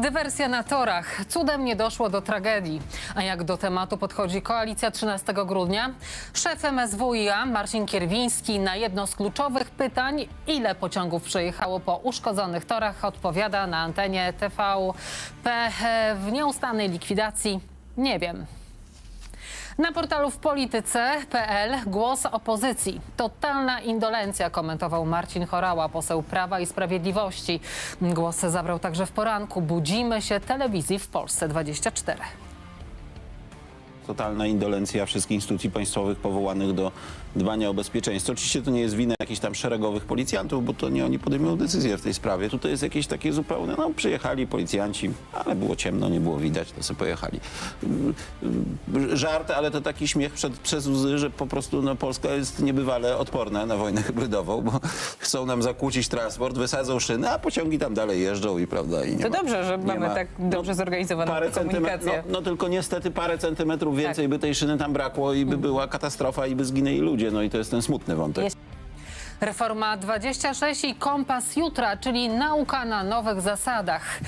Dywersja na torach. Cudem nie doszło do tragedii. A jak do tematu podchodzi koalicja 13 grudnia? Szef MSWiA Marcin Kierwiński na jedno z kluczowych pytań, ile pociągów przejechało po uszkodzonych torach, odpowiada na antenie TVP w nieustannej likwidacji. Nie wiem. Na portalu w polityce.pl głos opozycji. Totalna indolencja, komentował Marcin Chorała, poseł Prawa i Sprawiedliwości. Głos zabrał także w poranku. Budzimy się telewizji w Polsce 24. totalna indolencja wszystkich instytucji państwowych powołanych do dbania o bezpieczeństwo. Oczywiście to nie jest wina jakichś tam szeregowych policjantów, bo to nie oni podejmują decyzję w tej sprawie. Tutaj jest jakieś takie zupełne, no przyjechali policjanci, ale było ciemno, nie było widać, to sobie pojechali. Żart, ale to taki śmiech przed, przez łzy, że po prostu no, Polska jest niebywale odporna na wojnę hybrydową, bo chcą nam zakłócić transport, wysadzą szyny, a pociągi tam dalej jeżdżą i prawda. I To ma- dobrze, że mamy ma- tak dobrze zorganizowaną parę centymetrów, komunikację. no, no tylko niestety parę centymetrów więcej by tej szyny tam brakło i by była katastrofa i by zginęli ludzie. No i to jest ten smutny wątek. Jest- Reforma 26 i kompas jutra, czyli nauka na nowych zasadach.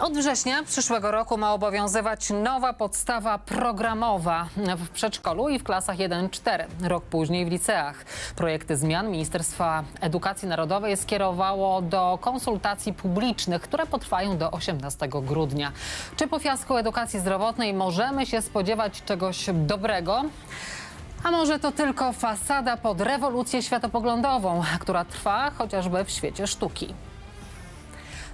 Od września przyszłego roku ma obowiązywać nowa podstawa programowa w przedszkolu i w klasach 1-4. Rok później w liceach. Projekty zmian Ministerstwa Edukacji Narodowej skierowało do konsultacji publicznych, które potrwają do 18 grudnia. Czy po fiasku edukacji zdrowotnej możemy się spodziewać czegoś dobrego? A może to tylko fasada pod rewolucję światopoglądową, która trwa chociażby w świecie sztuki.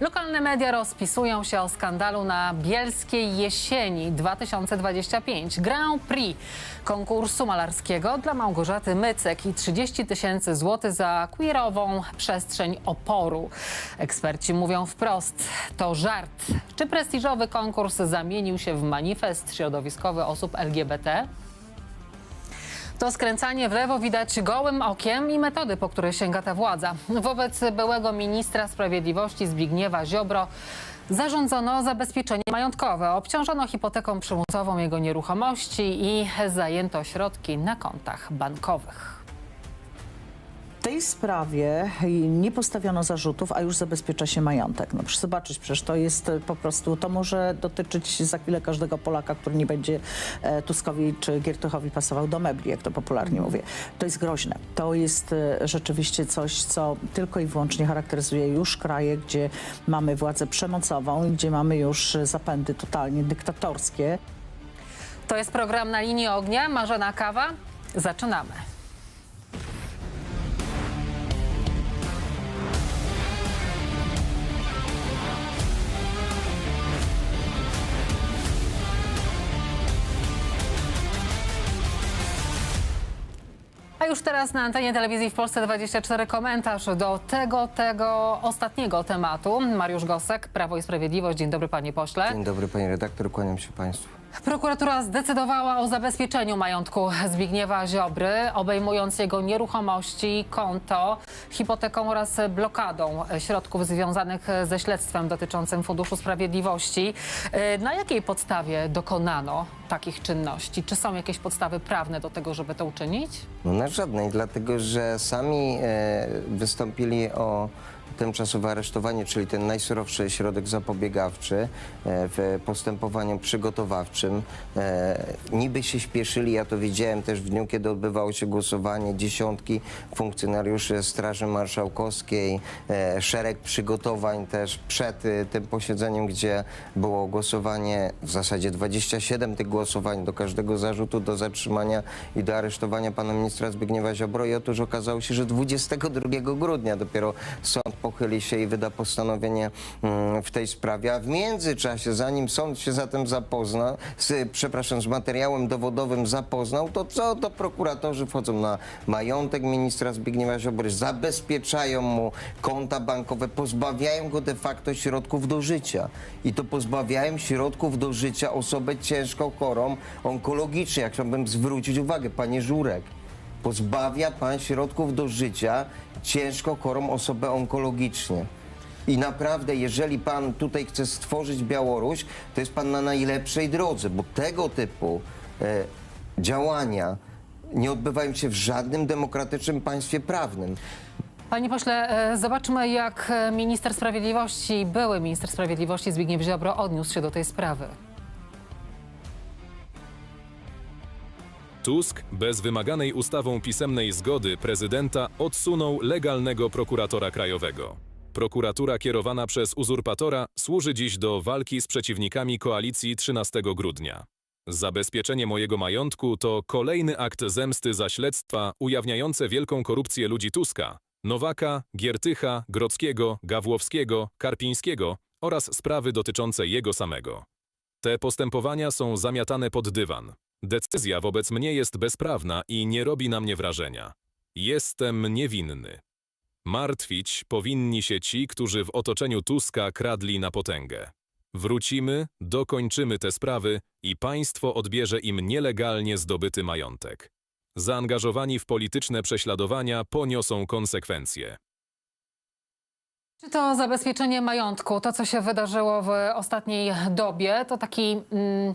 Lokalne media rozpisują się o skandalu na Bielskiej Jesieni 2025. Grand Prix konkursu malarskiego dla Małgorzaty Mycek i 30 tysięcy złotych za queerową przestrzeń oporu. Eksperci mówią wprost, to żart. Czy prestiżowy konkurs zamienił się w manifest środowiskowy osób LGBT? To skręcanie w lewo widać gołym okiem i metody, po które sięga ta władza. Wobec byłego ministra sprawiedliwości Zbigniewa Ziobro zarządzono zabezpieczenie majątkowe. Obciążono hipoteką przymusową jego nieruchomości i zajęto środki na kontach bankowych. Tej sprawie nie postawiono zarzutów, a już zabezpiecza się majątek. No proszę zobaczyć, przecież to jest e, po prostu, to może dotyczyć za chwilę każdego Polaka, który nie będzie e, Tuskowi czy Giertychowi pasował do mebli, jak to popularnie mówię. To jest groźne. To jest e, rzeczywiście coś, co tylko i wyłącznie charakteryzuje już kraje, gdzie mamy władzę przemocową, gdzie mamy już zapędy totalnie dyktatorskie. To jest program na linii ognia. Marzena Kawa. Zaczynamy. Już teraz na antenie telewizji w Polsce 24 komentarz do tego, tego ostatniego tematu. Mariusz Gosek, Prawo i Sprawiedliwość. Dzień dobry panie pośle. Dzień dobry panie redaktor, kłaniam się państwu. Prokuratura zdecydowała o zabezpieczeniu majątku Zbigniewa Ziobry, obejmując jego nieruchomości, konto, hipoteką oraz blokadą środków związanych ze śledztwem dotyczącym Funduszu Sprawiedliwości. Yy, Na jakiej podstawie dokonano takich czynności? Czy są jakieś podstawy prawne do tego, żeby to uczynić? No na żadnej, dlatego że sami e, wystąpili o tymczasowe aresztowanie, czyli ten najsurowszy środek zapobiegawczy e, w postępowaniu przygotowawczym. E, niby się śpieszyli, ja to widziałem też w dniu, kiedy odbywało się głosowanie, dziesiątki funkcjonariuszy Straży Marszałkowskiej, e, szereg przygotowań też przed tym posiedzeniem, gdzie było głosowanie, w zasadzie 27 tych głosowań do każdego zarzutu, do zatrzymania i do aresztowania pana ministra Zbigniewa Ziobro i otóż okazało się, że 22 grudnia dopiero sąd pochyli się i wyda postanowienie mm, w tej sprawie, a w międzyczasie, zanim sąd się zatem zapoznał, z, przepraszam, z materiałem dowodowym zapoznał, to co, to prokuratorzy wchodzą na majątek ministra Zbigniewa Ziobry, zabezpieczają mu konta bankowe, pozbawiają go de facto środków do życia. I to pozbawiają środków do życia osobę ciężko chorą onkologicznie. Jak chciałbym zwrócić uwagę, panie Żurek, pozbawia pan środków do życia ciężko chorą osobę onkologicznie. I naprawdę, jeżeli pan tutaj chce stworzyć Białoruś, to jest pan na najlepszej drodze, bo tego typu e, działania nie odbywają się w żadnym demokratycznym państwie prawnym. Panie pośle, e, zobaczmy jak minister sprawiedliwości, były minister sprawiedliwości Zbigniew Ziobro odniósł się do tej sprawy. Tusk bez wymaganej ustawą pisemnej zgody prezydenta odsunął legalnego prokuratora krajowego. Prokuratura kierowana przez uzurpatora służy dziś do walki z przeciwnikami koalicji 13 grudnia. Zabezpieczenie mojego majątku to kolejny akt zemsty za śledztwa ujawniające wielką korupcję ludzi Tuska, Nowaka, Giertycha, Grodzkiego, Gawłowskiego, Karpińskiego oraz sprawy dotyczące jego samego. Te postępowania są zamiatane pod dywan. Decyzja wobec mnie jest bezprawna i nie robi na mnie wrażenia. Jestem niewinny. Martwić powinni się ci, którzy w otoczeniu Tuska kradli na potęgę. Wrócimy, dokończymy te sprawy i państwo odbierze im nielegalnie zdobyty majątek. Zaangażowani w polityczne prześladowania poniosą konsekwencje. Czy to zabezpieczenie majątku, to co się wydarzyło w ostatniej dobie, to taki, mm,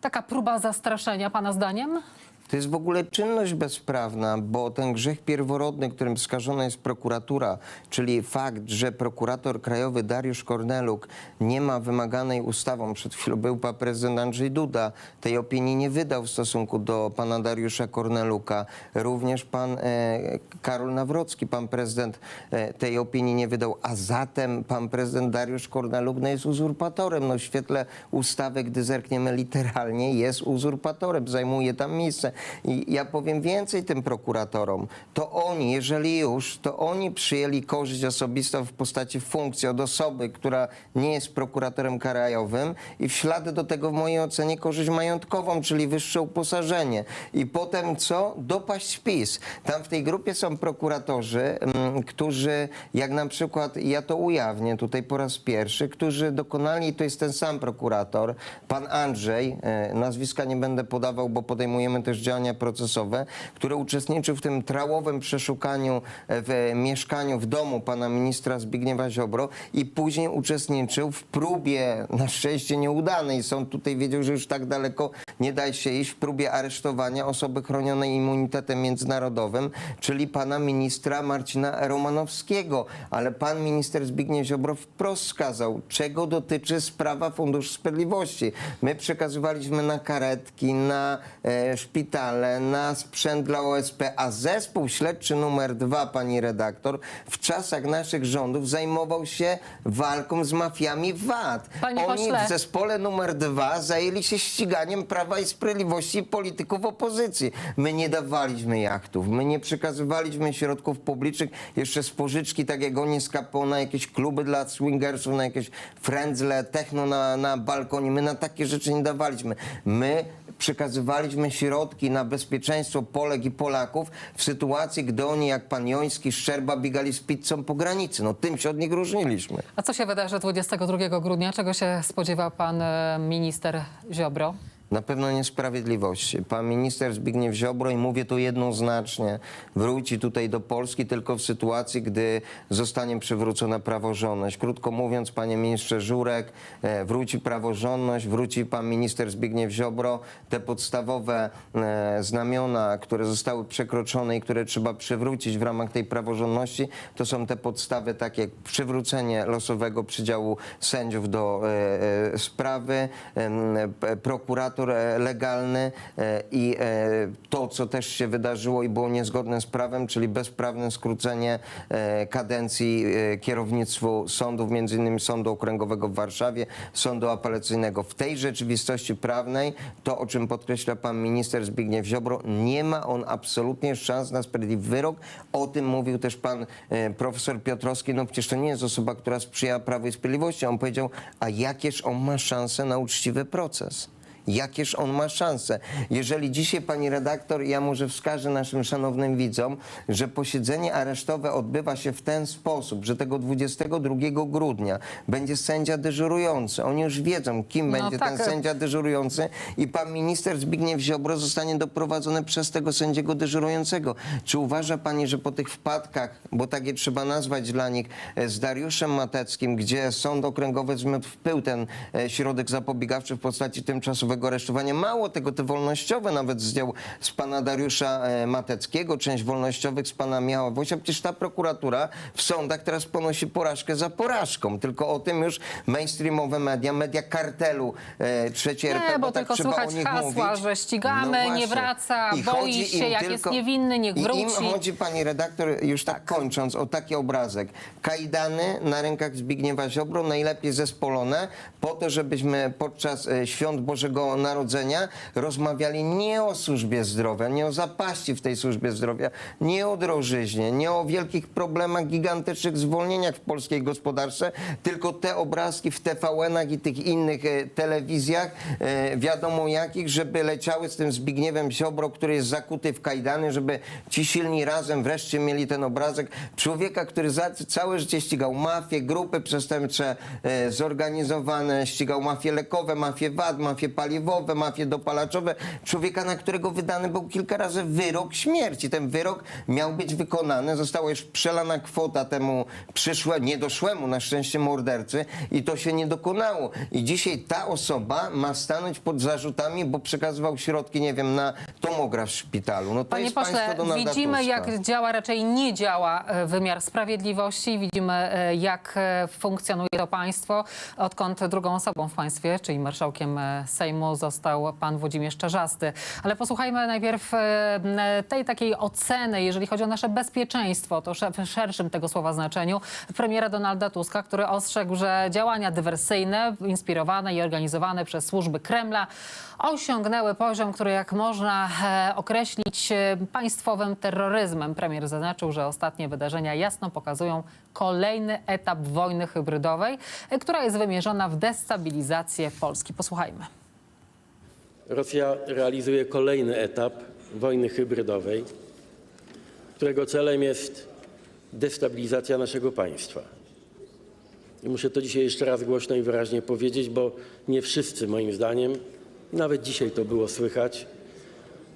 taka próba zastraszenia pana zdaniem? To jest w ogóle czynność bezprawna, bo ten grzech pierworodny, którym skażona jest prokuratura, czyli fakt, że prokurator krajowy Dariusz Korneluk nie ma wymaganej ustawą, przed chwilą był pan prezydent Andrzej Duda, tej opinii nie wydał w stosunku do pana Dariusza Korneluka. Również pan e, Karol Nawrocki, pan prezydent e, tej opinii nie wydał, a zatem pan prezydent Dariusz Korneluk no, jest uzurpatorem. No, w świetle ustawy, gdy zerkniemy literalnie, jest uzurpatorem, zajmuje tam miejsce. I ja powiem więcej tym prokuratorom. To oni, jeżeli już, to oni przyjęli korzyść osobistą w postaci funkcji od osoby, która nie jest prokuratorem krajowym i w ślad do tego w mojej ocenie korzyść majątkową, czyli wyższe uposażenie. I potem co? Dopaść PiS. Tam w tej grupie są prokuratorzy, mm, którzy, jak na przykład, ja to ujawnię tutaj po raz pierwszy, którzy dokonali, to jest ten sam prokurator, pan Andrzej, e, nazwiska nie będę podawał, bo podejmujemy też działania procesowe, który uczestniczył w tym trałowym przeszukaniu e, w mieszkaniu, w domu pana ministra Zbigniewa Ziobro i później uczestniczył w próbie, na szczęście nieudanej, sąd tutaj wiedział, że już tak daleko nie da się iść, w próbie aresztowania osoby chronionej immunitetem międzynarodowym, czyli pana ministra Marcina Romanowskiego. Ale pan minister Zbigniew Ziobro wprost wskazał, czego dotyczy sprawa Funduszu Sprawiedliwości. My przekazywaliśmy na karetki, na e, szpitale, na sprzęt dla OSP, a zespół śledczy numer dwa, pani redaktor, w czasach naszych rządów zajmował się walką z mafiami VAT. Panie Oni pośle. w zespole numer dwa zajęli się ściganiem Prawa i Sprawiedliwości polityków opozycji. My nie dawaliśmy jachtów, my nie przekazywaliśmy środków publicznych, jeszcze z pożyczki, tak jak oni z na jakieś kluby dla swingersów, na jakieś frędzle, techno na, na balkonie. My na takie rzeczy nie dawaliśmy. My przekazywaliśmy środki na bezpieczeństwo Polek i Polaków w sytuacji, gdy oni, jak pan Joński, Szczerba, biegali z pizzą po granicy. No tym się od nich różniliśmy. A co się wydarzy 22 grudnia? Czego się spodziewa pan e, minister Ziobro? Na pewno niesprawiedliwości. Pan minister Zbigniew Ziobro, i mówię to jednoznacznie, wróci tutaj do Polski tylko w sytuacji, gdy zostanie przywrócona praworządność. Krótko mówiąc, panie ministrze Żurek, e, wróci praworządność, wróci pan minister Zbigniew Ziobro. Te podstawowe e, znamiona, które zostały przekroczone i które trzeba przywrócić w ramach tej praworządności, to są te podstawy takie jak przywrócenie losowego przydziału sędziów do e, sprawy, prokurator e, legalny e, i e, to, co też się wydarzyło i było niezgodne z prawem, czyli bezprawne skrócenie kadencji kierownictwu sądów, między innymi Sądu Okręgowego w Warszawie, Sądu Apelacyjnego. W tej rzeczywistości prawnej, to o czym podkreśla pan minister Zbigniew Ziobro, nie ma on absolutnie szans na sprawiedliwy wyrok. O tym mówił też pan profesor Piotrowski. No przecież to nie jest osoba, która sprzyja Prawu i Sprawiedliwości. On powiedział, a jakież on ma szansę na uczciwy proces? Jakież on ma szansę? Jeżeli dzisiaj, pani redaktor, ja może wskażę naszym szanownym widzom, że posiedzenie aresztowe odbywa się w ten sposób, że tego 22 grudnia będzie sędzia dyżurujący. Oni już wiedzą, kim No będzie tak. ten sędzia dyżurujący i pan minister Zbigniew Ziobro zostanie doprowadzony przez tego sędziego dyżurującego. Czy uważa pani, że po tych wpadkach, bo tak je trzeba nazwać dla nich, e, z Dariuszem Mateckim, gdzie sąd okręgowy zmiotł w pył ten e, środek zapobiegawczy w postaci tymczasowego przymusowego aresztowania. Mało tego, te wolnościowe nawet zdjął z pana Dariusza e, Mateckiego, część wolnościowych z pana Michała Wosia. Przecież ta prokuratura w sądach teraz ponosi porażkę za porażką. Tylko o tym już mainstreamowe media, media kartelu e, trzeciej RP, Nie, bo tak tylko trzeba słychać o nich hasła, mówić. No że ścigamy, nie właśnie. wraca, I boi się, jak jest tylko- niewinny, niech i wróci. Im chodzi, pani redaktor, już tak, kończąc, o taki obrazek. Kajdany na rękach Zbigniewa Ziobro, najlepiej zespolone, po to, żebyśmy podczas e, świąt Bożego Narodzenia rozmawiali nie o służbie zdrowia, nie o zapaści w tej służbie zdrowia, nie o drożyźnie, nie o wielkich problemach, gigantycznych zwolnieniach w polskiej gospodarce, tylko te obrazki w TVN-ach i tych innych e, telewizjach, e, wiadomo jakich, żeby leciały z tym Zbigniewem Ziobro, który jest zakuty w kajdany, żeby ci silni razem wreszcie mieli ten obrazek człowieka, który za, całe życie ścigał mafię, grupy przestępcze e, zorganizowane, ścigał mafie lekowe, mafie VAT, mafie paliwowe, mafie dopalaczowe. Człowieka, na którego wydany był kilka razy wyrok śmierci. Ten wyrok miał być wykonany, została już przelana kwota temu przyszłe, niedoszłemu na szczęście mordercy i to się nie dokonało. I dzisiaj ta osoba ma stanąć pod zarzutami, bo przekazywał środki, nie wiem, na tomograf w szpitalu. No to Panie jest pośle, widzimy Tuska. jak działa, raczej nie działa e, wymiar sprawiedliwości. Widzimy e, jak e, funkcjonuje to państwo, odkąd drugą osobą w państwie, czyli marszałkiem e, Został pan Włodzimierz Czarzasty. Ale posłuchajmy najpierw e, m, tej takiej oceny, jeżeli chodzi o nasze bezpieczeństwo, to w szerszym tego słowa znaczeniu, premiera Donalda Tuska, który ostrzegł, że działania dywersyjne, inspirowane i organizowane przez służby Kremla osiągnęły poziom, który jak można e, określić e, państwowym terroryzmem. Premier zaznaczył, że ostatnie wydarzenia jasno pokazują kolejny etap wojny hybrydowej, e, która jest wymierzona w destabilizację Polski. Posłuchajmy. Rosja realizuje kolejny etap wojny hybrydowej, którego celem jest destabilizacja naszego państwa. I muszę to dzisiaj jeszcze raz głośno i wyraźnie powiedzieć, bo nie wszyscy, moim zdaniem, nawet dzisiaj to było słychać,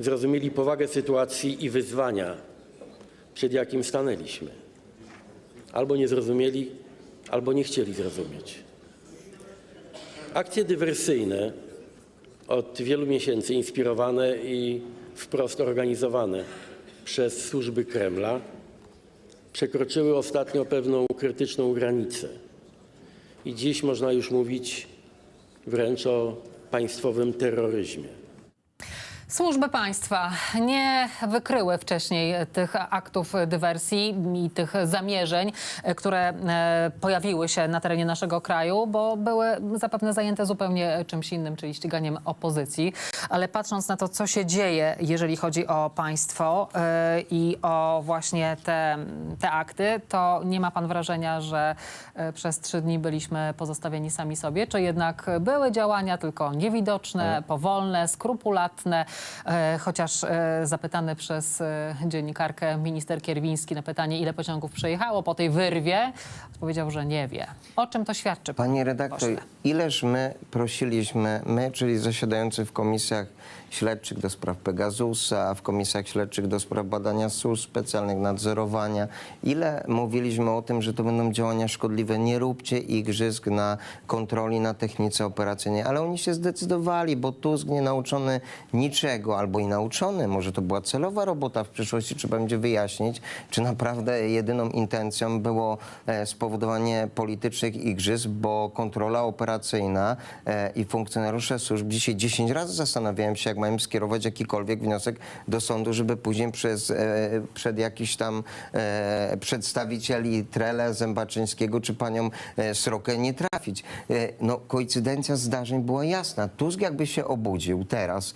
zrozumieli powagę sytuacji i wyzwania, przed jakim stanęliśmy. Albo nie zrozumieli, albo nie chcieli zrozumieć. Akcje dywersyjne od wielu miesięcy inspirowane i wprost organizowane przez służby Kremla przekroczyły ostatnio pewną krytyczną granicę. I dziś można już mówić wręcz o państwowym terroryzmie. Służby państwa nie wykryły wcześniej tych aktów dywersji i tych zamierzeń, które e, pojawiły się na terenie naszego kraju, bo były zapewne zajęte zupełnie czymś innym, czyli ściganiem opozycji. Ale patrząc na to, co się dzieje, jeżeli chodzi o państwo e, i o właśnie te, te akty, to nie ma pan wrażenia, że e, przez trzy dni byliśmy pozostawieni sami sobie, czy jednak były działania tylko niewidoczne, powolne, skrupulatne, chociaż e, zapytany przez e, dziennikarkę minister Kierwiński na pytanie, ile pociągów przejechało po tej wyrwie, odpowiedział, że nie wie. O czym to świadczy? panie redaktor, pośle? ileż my prosiliśmy, my, czyli zasiadający w komisjach śledczych do spraw Pegasusa, w komisjach śledczych do spraw badania służb specjalnych, nadzorowania, ile mówiliśmy o tym, że to będą działania szkodliwe. Nie róbcie igrzysk na kontroli, na technice operacyjnej, ale oni się zdecydowali, bo Tusk nie nauczony albo i nauczony, może to była celowa robota w przyszłości, trzeba będzie wyjaśnić, czy naprawdę jedyną intencją było e, spowodowanie politycznych igrzysk, bo kontrola operacyjna e, i funkcjonariusze służb dzisiaj 10 razy zastanawiałem się, jak mają skierować jakikolwiek wniosek do sądu, żeby później przez, e, przed jakiś tam przedstawicieli Trele, Zębaczyńskiego czy panią Srokę nie trafić. No, koincydencja zdarzeń była jasna. Tusk jakby się obudził teraz,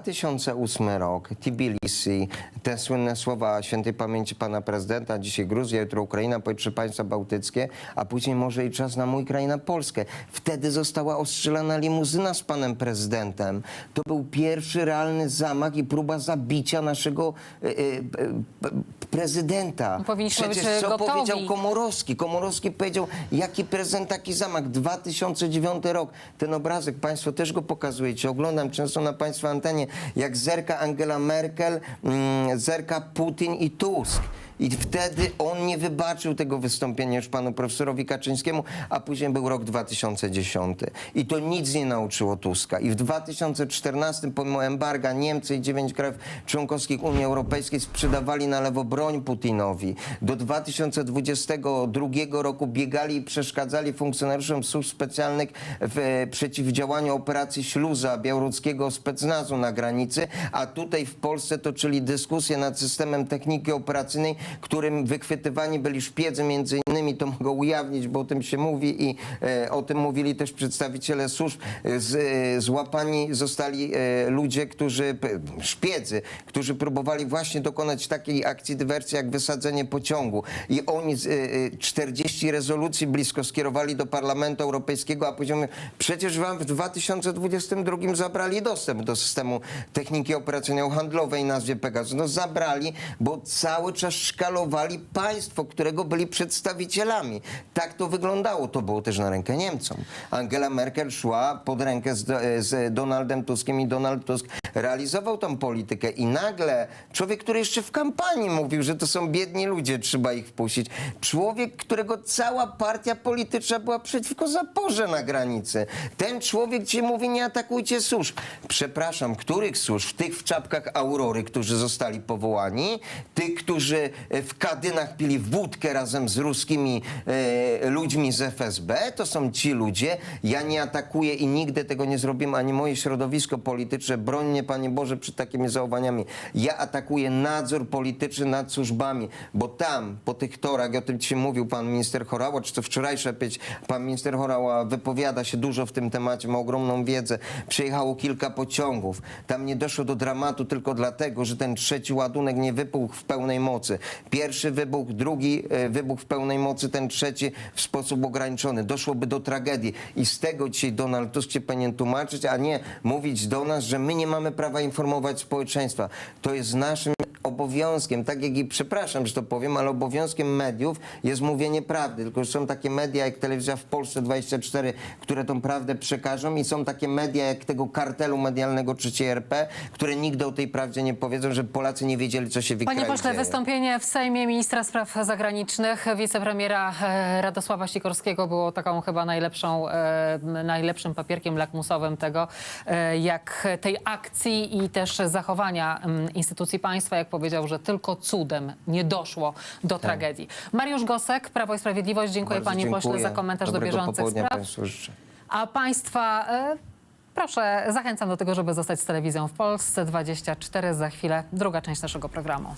2008 rok, Tbilisi, te słynne słowa świętej pamięci pana prezydenta, dzisiaj Gruzja, jutro Ukraina, pojutrze państwa bałtyckie, a później może i czas na mój kraj, na Polskę. Wtedy została ostrzelana limuzyna z panem prezydentem. To był pierwszy realny zamach i próba zabicia naszego e, e, e, prezydenta. Powinniśmy być Przecież co gotowi. powiedział Komorowski? Komorowski powiedział, jaki prezydent, taki zamach. 2009 rok. Ten obrazek, państwo też go pokazujecie. Oglądam często na państwa antenie, jak zerka Angela Merkel, mm, zerka Putin i Tusk. I wtedy on nie wybaczył tego wystąpienia już panu profesorowi Kaczyńskiemu, a później był rok 2010. I to nic nie nauczyło Tuska. I w 2014 pomimo embarga Niemcy i dziewięć krajów członkowskich Unii Europejskiej sprzedawali na lewo broń Putinowi. Do 2022 roku biegali i przeszkadzali funkcjonariuszom służb specjalnych w e, przeciwdziałaniu operacji Śluza białoruskiego specnazu na granicy, a tutaj w Polsce toczyli dyskusje nad systemem techniki operacyjnej, którym wychwytywani byli szpiedzy między innymi, to mogę ujawnić, bo o tym się mówi i e, o tym mówili też przedstawiciele służb. E, złapani zostali e, ludzie, którzy, szpiedzy, którzy próbowali właśnie dokonać takiej akcji dywersji jak wysadzenie pociągu i oni z, e, e, 40 rezolucji blisko skierowali do Parlamentu Europejskiego, a mówią, przecież wam w 2022 zabrali dostęp do systemu techniki operacyjnej o handlowej nazwie Pegasus. No zabrali, bo cały czas szkalowali państwo, którego byli przedstawicielami. Tak to wyglądało. To było też na rękę Niemcom. Angela Merkel szła pod rękę z, z Donaldem Tuskiem i Donald Tusk realizował tą politykę i nagle człowiek, który jeszcze w kampanii mówił, że to są biedni ludzie, trzeba ich wpuścić. Człowiek, którego cała partia polityczna była przeciwko zaporze na granicy. Ten człowiek ci mówi, nie atakujcie służb. Przepraszam, których służb? Tych w czapkach Aurory, którzy zostali powołani, tych, którzy w kadynach pili wódkę razem z ruskimi e, ludźmi z FSB, to są ci ludzie. Ja nie atakuję i nigdy tego nie zrobiłem, ani moje środowisko polityczne. Broń mnie, Panie Boże, przed takimi zachowaniami. Ja atakuję nadzór polityczny nad służbami, bo tam, po tych torach, o tym ci mówił pan minister Chorała, czy to wczorajsza pięć, pan minister Chorała wypowiada się dużo w tym temacie, ma ogromną wiedzę. Przyjechało kilka pociągów. Tam nie doszło do dramatu tylko dlatego, że ten trzeci ładunek nie wybuchł w pełnej mocy. Pierwszy wybuch, drugi e, wybuch w pełnej mocy, ten trzeci w sposób ograniczony. Doszłoby do tragedii. I z tego dzisiaj Donald Tusk się powinien tłumaczyć, a nie mówić do nas, że my nie mamy prawa informować społeczeństwa. To jest naszym obowiązkiem, tak jak i przepraszam, że to powiem, ale obowiązkiem mediów jest mówienie prawdy. Tylko że są takie media jak Telewizja w Polsce 24, które tą prawdę przekażą i są takie media jak tego kartelu medialnego 3 RP, które nigdy o tej prawdzie nie powiedzą, że Polacy nie wiedzieli, co się w ich Panie pośle, dzieje. wystąpienie w Sejmie ministra spraw zagranicznych, wicepremiera e, Radosława Sikorskiego było taką chyba najlepszą, e, najlepszym papierkiem lakmusowym tego, e, jak tej akcji i też zachowania instytucji państwa, jak powiedział, że tylko cudem nie doszło do tragedii. Mariusz Gosek, Prawo i Sprawiedliwość, dziękuję Bardzo panie pośle dziękuję. za komentarz Dobrego do bieżących spraw. Państwu życzę. A Państwa e, proszę, zachęcam do tego, żeby zostać z telewizją w Polsce 24. Za chwilę druga część naszego programu.